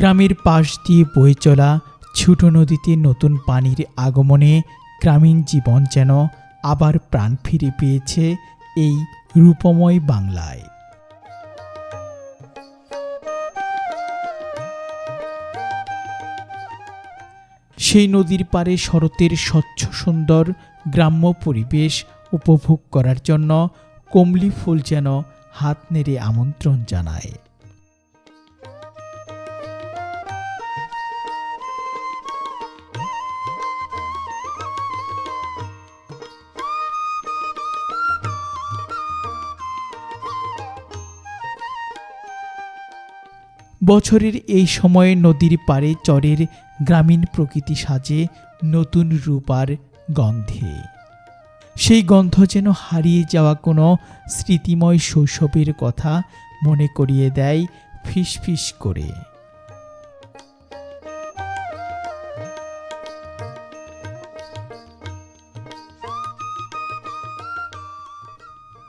গ্রামের পাশ দিয়ে বয়ে চলা ছোট নদীতে নতুন পানির আগমনে গ্রামীণ জীবন যেন আবার প্রাণ ফিরে পেয়েছে এই রূপময় বাংলায়। সেই নদীর পারে শরতের স্বচ্ছ সুন্দর গ্রাম্য পরিবেশ উপভোগ করার জন্য কমলি ফুল যেন হাত নেড়ে আমন্ত্রণ জানায়। বছরের এই সময়ে নদীর পাড়ে চরের গ্রামীণ প্রকৃতি সাজে নতুন রূপ আর গন্ধে। সেই গন্ধ যেন হারিয়ে যাওয়া কোনো স্মৃতিময় শৈশবের কথা মনে করিয়ে দেয় ফিস ফিস করে।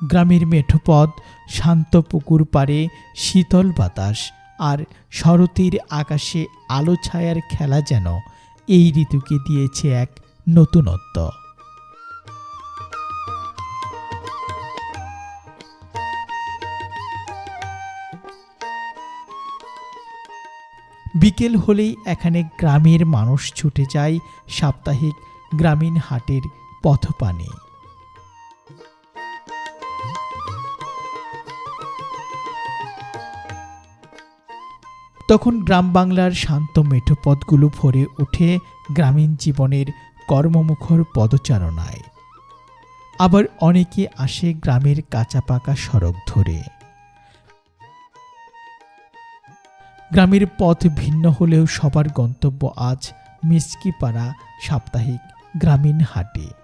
গ্রামের মেঠোপথ শান্ত পুকুর পাড়ে শীতল বাতাস আর শরতের আকাশে আলো ছায়ার খেলা যেন এই ঋতুকে দিয়েছে এক নতুনত্ব। বিকেল হলেই এখানে গ্রামের মানুষ ছুটে যায় সাপ্তাহিক গ্রামীণ হাটের পথপানে তখন গ্রাম বাংলার শান্ত মেঠোপথগুলো ভরে ওঠে গ্রামীণ জীবনের কর্মমুখর পদচারণায়। আবার অনেকে আসে গ্রামের কাঁচা পাকা সড়ক ধরে। গ্রামের পথ ভিন্ন হলেও সবার গন্তব্য আজ মিসকিপাড়া সাপ্তাহিক গ্রামীণ হাটে।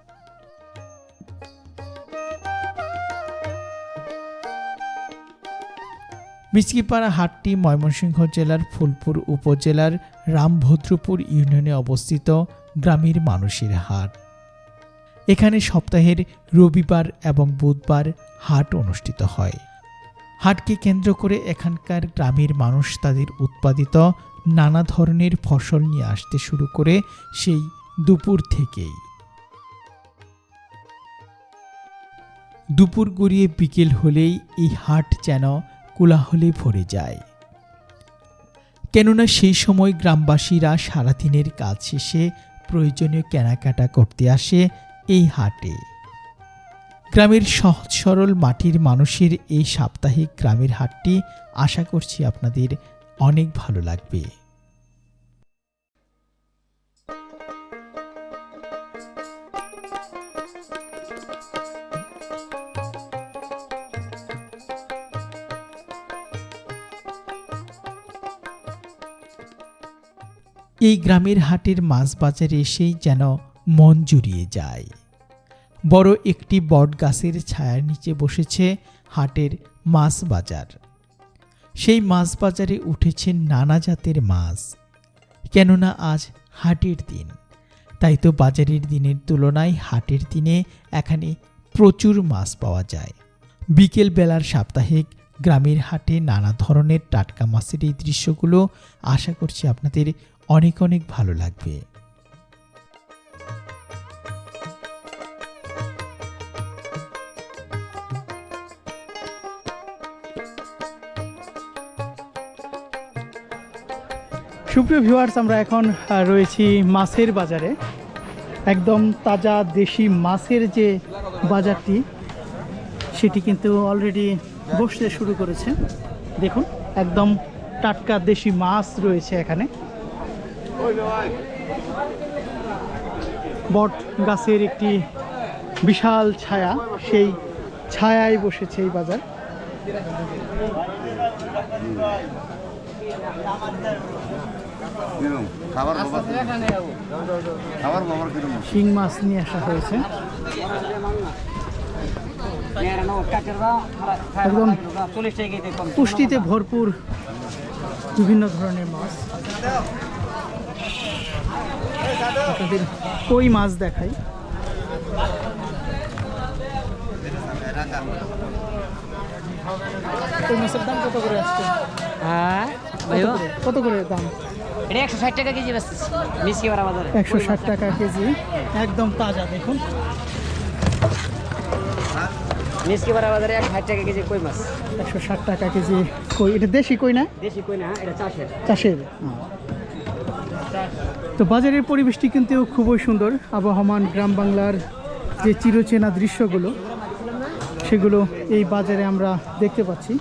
মিসকিপাড়া হাটটি ময়মনসিংহ জেলার ফুলপুর উপজেলার রামভদ্রপুর ইউনিয়নে অবস্থিত গ্রামের মানুষের হাট। এখানে সপ্তাহের রবিবার এবং বুধবার হাট অনুষ্ঠিত হয়। হাটকে কেন্দ্র করে এখানকার গ্রামের মানুষ তাদের উৎপাদিত নানা ধরনের ফসল নিয়ে আসতে শুরু করে সেই দুপুর থেকেই। দুপুর গড়িয়ে বিকেল হলেই এই হাট যেন কোলাহলে ভরে যায়। কেননা সেই সময় গ্রামবাসীরা সারাদিনের কাজ শেষে প্রয়োজনীয় কেনাকাটা করতে আসে এই হাটে। গ্রামের সহজ সরল মাটির মানুষের এই সাপ্তাহিক গ্রামের হাটটি আশা করছি আপনাদের অনেক ভালো লাগবে। এই গ্রামের হাটের মাছ বাজারে এসেই যেন মন জুড়িয়ে যায়। বড় একটি বট গাছের ছায়ার নিচে বসেছে হাটের মাছ বাজার সেই মাছ বাজারে উঠেছে নানা জাতের মাছ। কেননা আজ হাটের দিন, তাই তো বাজারের দিনের তুলনায় হাটের দিনে এখানে প্রচুর মাছ পাওয়া যায়। বিকেল বেলার সাপ্তাহিক গ্রামের হাটে নানা ধরনের টাটকা মাছের এই দৃশ্যগুলো আশা করছি আপনাদের অনেক অনেক ভালো লাগবে। সুপ্রিয় ভিউয়ার্স আমরা এখন রয়েছি মাছের বাজারে। একদম তাজা দেশি মাছের যে বাজারটি, সেটি কিন্তু অলরেডি বসতে শুরু করেছে। দেখুন, একদম টাটকা দেশি মাছ রয়েছে এখানে। বট গাছের একটি বিশাল ছায়া সেই ছায়ায় বসেছে এই বাজার। শিং মাছ নিয়ে আসা হয়েছে। একদম পুষ্টিতে ভরপুর বিভিন্ন ধরনের মাছ। আপনাদের কই মাছ দেখাই? কই মাছের দাম কত করে আসছে? হ্যাঁ কত করে? দাম? এটা একশো ষাট টাকা কেজি বেচতেছি একশো ষাট টাকা কেজি একদম তাজা দেখুন। ষাট টাকা কেজি কই মাছ? একশো ষাট টাকা কেজি কই? এটা দেশি কই না? দেশি কই না এটা চাষের। চাষের তো বাজারের পরিবেশটি কিন্তু খুবই সুন্দর। আবহমান গ্রাম বাংলার যে চিরচেনা দৃশ্যগুলো সেগুলো এই বাজারে আমরা দেখতে পাচ্ছি।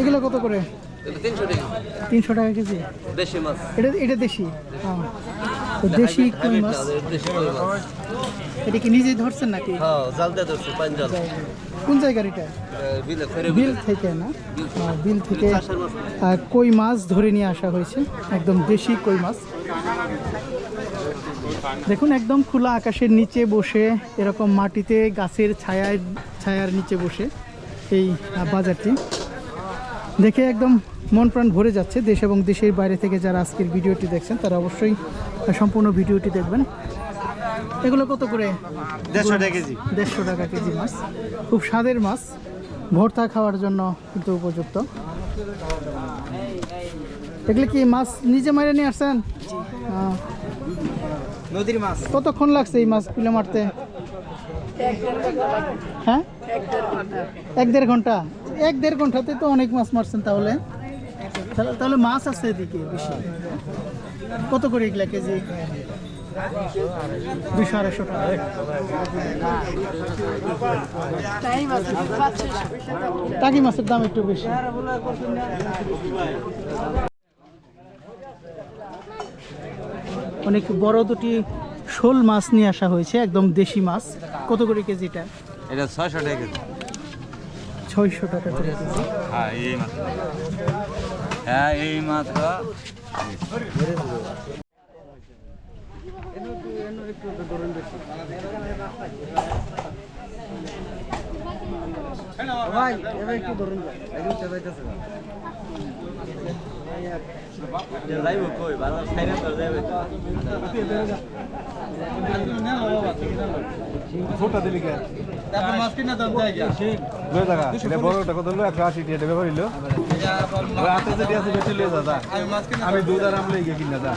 এগুলো কত করে? তিনশো টাকা। কেজি? এটা এটা দেশি? হ্যাঁ। তো দেশি কই মাছ? এটা কি নিজেই ধরছেন নাকি? হ্যাঁ জাল দিয়ে ধরছি জাল। কোন জায়গার এটা? বিলে থেকে না? বিল থেকে। কই মাছ ধরে নিয়ে আসা হয়েছে? একদম দেশি কই মাছ। দেখুন একদম খোলা আকাশের নিচে বসে এরকম মাটিতে গাছের ছায়ায় ছায়ার নিচে বসে এই বাজারটি। দেখে একদম মন প্রাণ ভরে যাচ্ছে দেশ এবং দেশের বাইরে থেকে যারা আজকের ভিডিওটি দেখছেন তারা অবশ্যই সম্পূর্ণ ভিডিওটি দেখবেন। এগুলো কত করে? দেড়শো টাকা কেজি। দেড়শো টাকা কেজি মাছ। খুব স্বাদের মাছ। ভর্তা খাওয়ার জন্য কিন্তু উপযুক্ত। এগুলো কি মাছ নিজে মারে নিয়ে আসছেন? নদীর মাছ। কতক্ষণ লাগছে এই মাছ তুলে মারতে? হ্যাঁ? এক দেড় ঘণ্টা। এক দেড় ঘন্টাতে তো অনেক মাছ মারছেন তাহলে। তাহলে তাহলে মাছ আছে এদিকে বেশি। কত করে এগুলা কেজি? দুশো আড়াইশো টাকা। টাকি মাছের দাম একটু বেশি। অনেক বড় দুটি শোল মাছ নিয়ে আসা হয়েছে একদম দেশি মাছ। কত করে কেজিটা এটা? ছয়শো টাকা কেজি। ছয়শো টাকা করে কেজি হ্যাঁ এই মাছ। হ্যাঁ এই মাছটা যাইব কই? ভালো খাইনা তো যাইবে। দুই টাকা এটা বড় লিয়ে দাদা আমি দুধ আরাম লই গিয়ে কিনা দা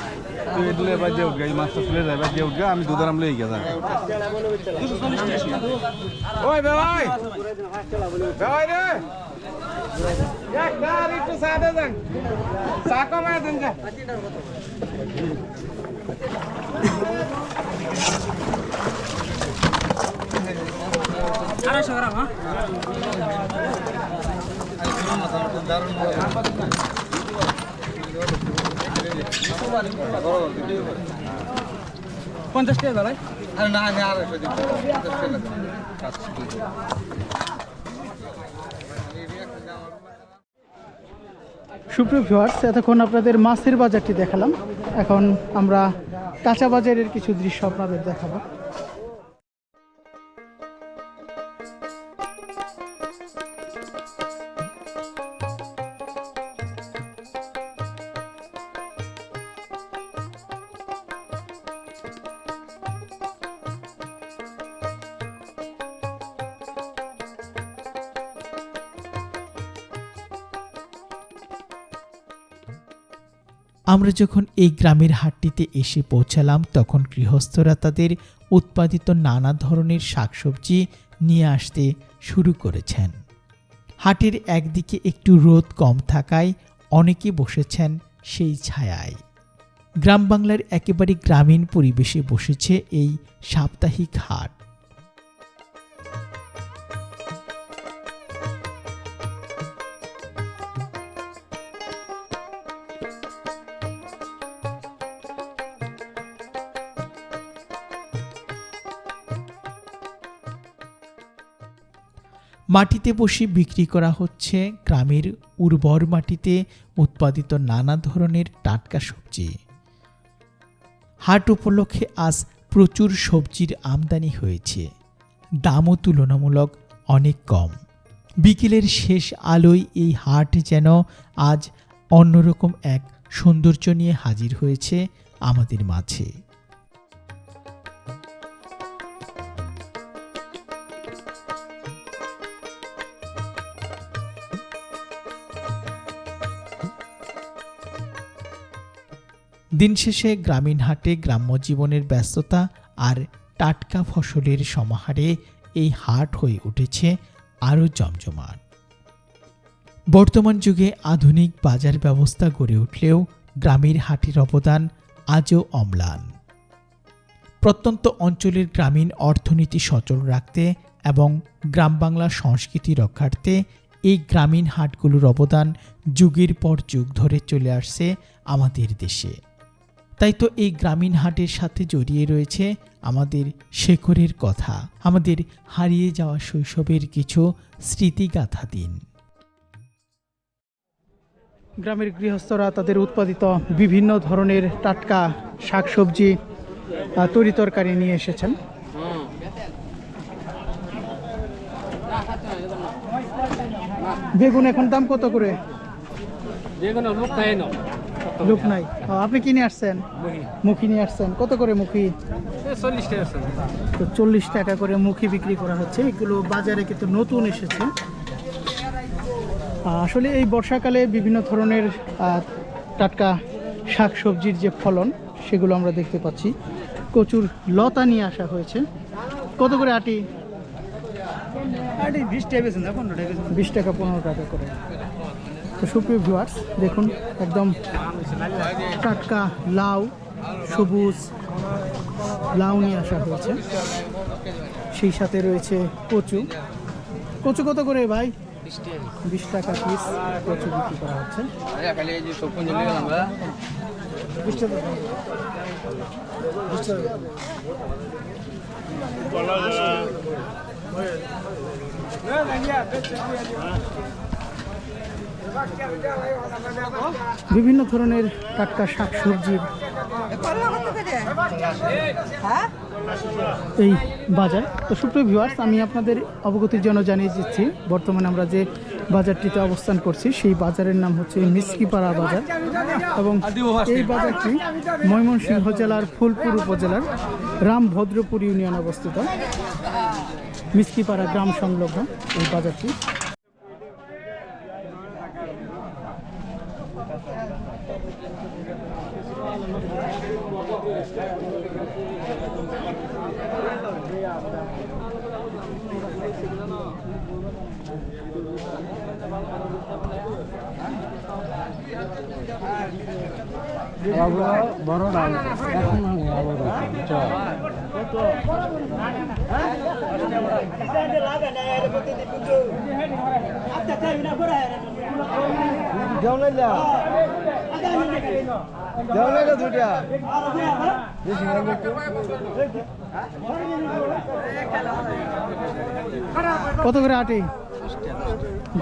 তুই এগুলো এবার যে উঠবে এই মাছটা চলে যায় এবার যে উঠবে আমি দুধ আরাম লই গিয়ে ওই বেবাই বেবাই রে! একটু সাদে যান চা কমায় দেন যা। গ্রাম হ্যাঁ? পঞ্চাশ টাকা দাঁড়াই আরে না আমি আর সুপ্রিয় ভিউয়ার্স এতক্ষণ আপনাদের মাছের বাজারটি দেখালাম। এখন আমরা কাঁচা বাজারের কিছু দৃশ্য আপনাদের দেখাবো। আমরা যখন এই গ্রামের হাটটিতে এসে পৌঁছালাম, তখন গৃহস্থরা তাদের উৎপাদিত নানা ধরনের শাকসবজি নিয়ে আসতে শুরু করেছেন। হাটের একদিকে একটু রোদ কম থাকায় অনেকে বসেছেন সেই ছায়ায়। গ্রাম বাংলার একেবারে গ্রামীণ পরিবেশে বসেছে এই সাপ্তাহিক হাট। মাটিতে বসে বিক্রি করা হচ্ছে গ্রামের উর্বর মাটিতে উৎপাদিত নানা ধরনের টাটকা সবজি। হাট উপলক্ষে আজ প্রচুর সবজির আমদানি হয়েছে। দামও তুলনামূলক অনেক কম। বিকেলের শেষ আলোয় এই হাট যেন আজ অন্যরকম এক সৌন্দর্য নিয়ে হাজির হয়েছে আমাদের মাঝে। দিন শেষে গ্রামীণ হাটে গ্রাম্য জীবনের ব্যস্ততা আর টাটকা ফসলের সমাহারে এই হাট হয়ে উঠেছে আরও জমজমাট। বর্তমান যুগে আধুনিক বাজার ব্যবস্থা গড়ে উঠলেও গ্রামের হাটের অবদান আজও অম্লান। প্রত্যন্ত অঞ্চলের গ্রামীণ অর্থনীতি সচল রাখতে এবং গ্রাম বাংলার সংস্কৃতি রক্ষার্থে এই গ্রামীণ হাটগুলোর অবদান যুগের পর যুগ ধরে চলে আসছে আমাদের দেশে। তাই তো এই গ্রামীণ হাটের সাথে জড়িয়ে রয়েছে আমাদের শেখরের কথা আমাদের হারিয়ে যাওয়া শৈশবের কিছু স্মৃতিগাথা দিন। গ্রামের গৃহস্থরা তাদের উৎপাদিত বিভিন্ন ধরনের টাটকা শাকসবজি তরি তরকারি নিয়ে এসেছেন। বেগুন এখন দাম কত করে? যেকোনো লোক নাই। ও, আপনি কিনে আসছেন? মুখি। নিয়ে আসছেন। কত করে মুখি? চল্লিশ টাকা তো চল্লিশ টাকা করে মুখি বিক্রি করা হচ্ছে। এগুলো বাজারে কিন্তু নতুন এসেছে। আসলে এই বর্ষাকালে বিভিন্ন ধরনের টাটকা শাক সবজির যে ফলন সেগুলো আমরা দেখতে পাচ্ছি। কচুর লতা নিয়ে আসা হয়েছে। কত করে আটি? বিশ টাকা পনেরো টাকা করে। তো সুপ্রিয় ভিউয়ার্স দেখুন, একদম টাটকা লাউ, সবুজ লাউ নিয়ে আসা হয়েছে। সেই সাথে রয়েছে কচু। কচু কত করে ভাই? বিশ টাকা পিস কচু বিক্রি করা হচ্ছে। বিভিন্ন ধরনের টাটকা শাক সবজির এই বাজার। তো সুপ্রিয় ভিউয়ার্স আমি আপনাদের অবগতির জন্য জানিয়ে দিচ্ছি, বর্তমানে আমরা যে বাজারটিতে অবস্থান করছি, সেই বাজারের নাম হচ্ছে মিসকিপাড়া বাজার এবং এই বাজারটি ময়মনসিংহ জেলার ফুলপুর উপজেলার রামভদ্রপুর ইউনিয়ন অবস্থিত। মিসকিপাড়া গ্রাম সংলগ্ন এই বাজারটি। বাবুরা বড় রাম এখন আমি আবার কত করে আটি?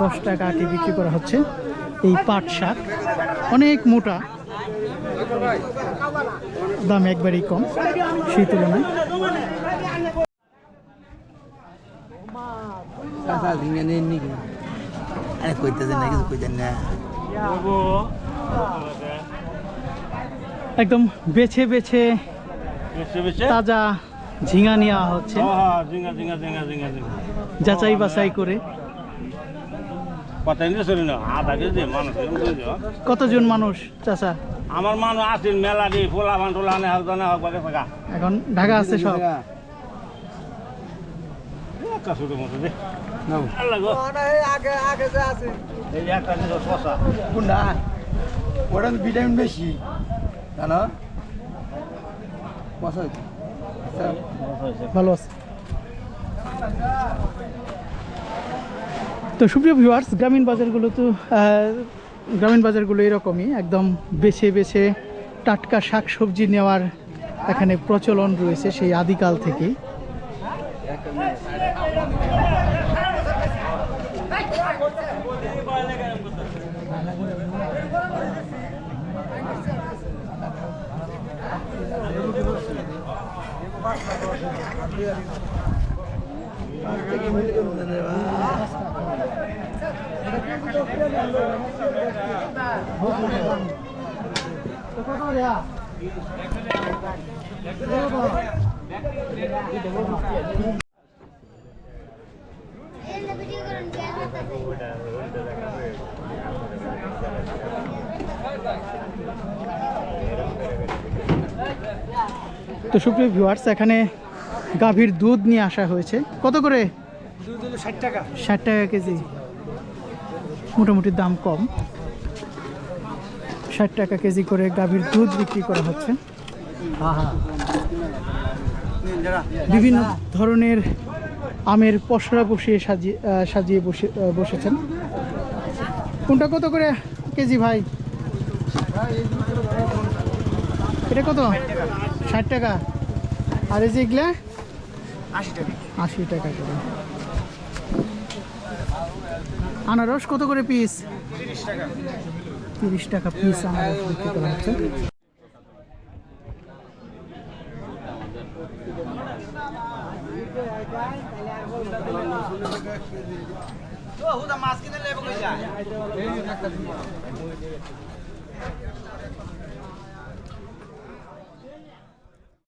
দশ টাকা আটি বিক্রি করা হচ্ছে। এই পাট শাক। অনেক মোটা। দাম একবারেই কম সেই তুলনায়। না একদম বেছে বেছে তাজা ঝিঙা নেওয়া হচ্ছে। জিঙ্গা জিঙ্গা যাচাই বাছাই করে। কতজন মানুষ চাচা? আমার মানুষ আছে মেলা দিয়ে ফোলা ভান টোলা আনে হালকা না হোক বাগে থাকা। এখন ঢাকা আছে সব। একটা ছোট মতো দে। আল্লাহ গো আগে আগে যে আছে। এই একটা দিল শশা কোনটা? ওটা ভিটামিন বেশি। জানো? বসা ভালো আছে। তো সুপ্রিয় ভিউয়ার্স গ্রামীণ বাজারগুলো তো গ্রামীণ বাজারগুলো এরকমই, একদম বেছে বেছে টাটকা শাক সবজি নেওয়ার এখানে প্রচলন রয়েছে সেই আদিকাল থেকেই। তো সুপ্রিয় ভিউয়ার্স এখানে গাভীর দুধ নিয়ে আসা হয়েছে। কত করে? ষাট টাকা। ষাট টাকা কেজি। মোটামুটি দাম কম। ষাট টাকা কেজি করে গাভীর দুধ বিক্রি করা হচ্ছে। বিভিন্ন ধরনের আমের পসরা বসিয়ে সাজিয়ে সাজিয়ে বসে বসেছেন। কোনটা কত করে কেজি ভাই? এটা কত? ষাট টাকা। আর এই যে এগুলা? আশি টাকা। আশি টাকা করে। আনারস কত করে পিস তিরিশ টাকা। পিস আনারস বিক্রি করা হচ্ছে।